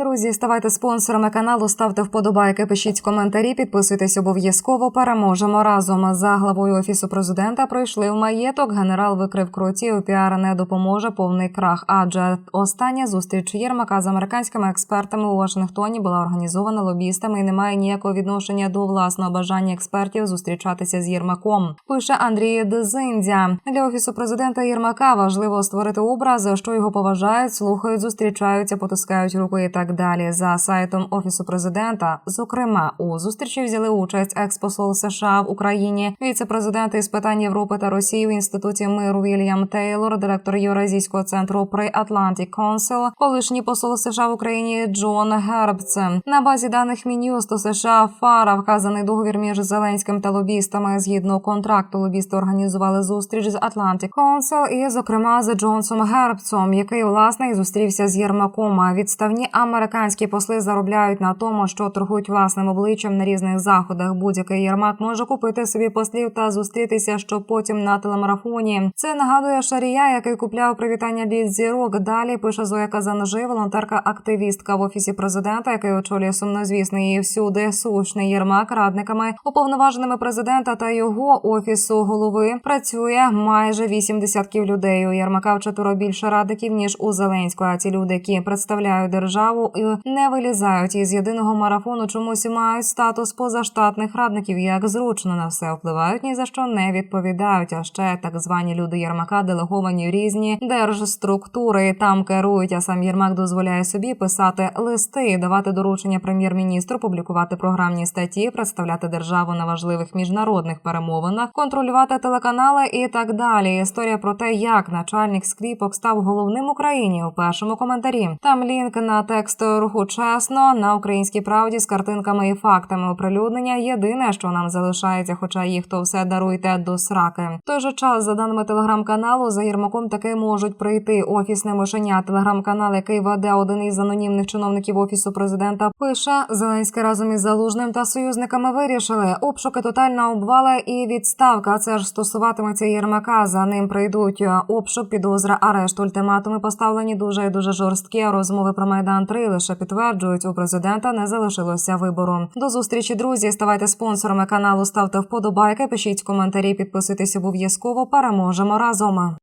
друзі, ставайте спонсорами каналу, ставте вподобайки, пишіть коментарі, підписуйтесь обов'язково. Переможемо разом. За главою офісу президента прийшли в маєток. Генерал викрив крутів. Піар не допоможе повний крах. Адже остання зустріч Єрмака з американськими експертами у Вашингтоні була організована лобістами і не має ніякого відношення до власного бажання експертів зустрічатися з Єрмаком. Пише Андрій Дзиндзя. Для офісу президента Єрмака важливо створити образ, що його поважають, слухають, зустрічаються, потискають руку і так далі. За сайтом офісу президента, зокрема, у зустрічі взяли участь експосол США в Україні, віце-президент із питань Європи та Росії в інституті миру Вільям Тейлор, директор Євразійського центру при Atlantic Council, колишній посол США в Україні Джон Гербце. На базі даних Мін'юсту США Фара вказаний договір між Зеленським та лобістами. Згідно контракту, лобісти організували зустріч з Atlantic Council і, зокрема, з Джонсом Гербцом, який власне і зустрівся з Єрмаком. Відставні американські посли заробляють на тому, що торгують власним обличчям на різних заходах. Будь-який Єрмак може купити собі послів та зустрітися, щоб потім на телемарафоні. Це нагадує Шарія, який купляв привітання від зірок. Далі пише Зоя Казанжи, волонтерка, активістка в офісі президента, який очолює сумнозвісний і всюди сущний Єрмак радниками, уповноваженими президента та його офісу голови працює майже вісім десятків людей. У Єрмака вчетверо більше радників ніж у Зеленського. А ці люди, які представляють державу і не вилізають із єдиного марафону, чомусь мають статус позаштатних радників. Як зручно на все впливають, ні за що не відповідають. А ще так звані люди Єрмака делеговані в різні держструктури. Там керують. А сам Єрмак дозволяє собі писати листи, давати доручення прем'єр-міністру, публікувати програмні статті, представляти державу на важливих міжнародних перемовинах, контролювати телеканали і так далі. Історія про те, як начальник скріпок став головним Україні у першому коментарі. Там лінк на текст руху чесно на українській правді з картинками і фактами оприлюднення. Єдине, що нам залишається, хоча їх то все даруйте до сраки. В той же час, за даними телеграм-каналу, за Єрмаком таки можуть прийти офісне мишеня. Телеграм-канал, який веде один із анонімних чиновників офісу президента, пише Зеленський разом із залужним та союзниками вирішили обшуки, тотальна обвала і відставка. Це ж стосуватиметься Єрмака. За ним прийдуть обшук, підозра, арешт, ультиматуми поставлені дуже дуже жорсткі. Розмови про майдан 3 лише підтверджують, у президента не залишилося вибору. До зустрічі, друзі. Ставайте спонсорами каналу, ставте вподобайки, пишіть коментарі, підписуйтесь обов'язково. Переможемо разом.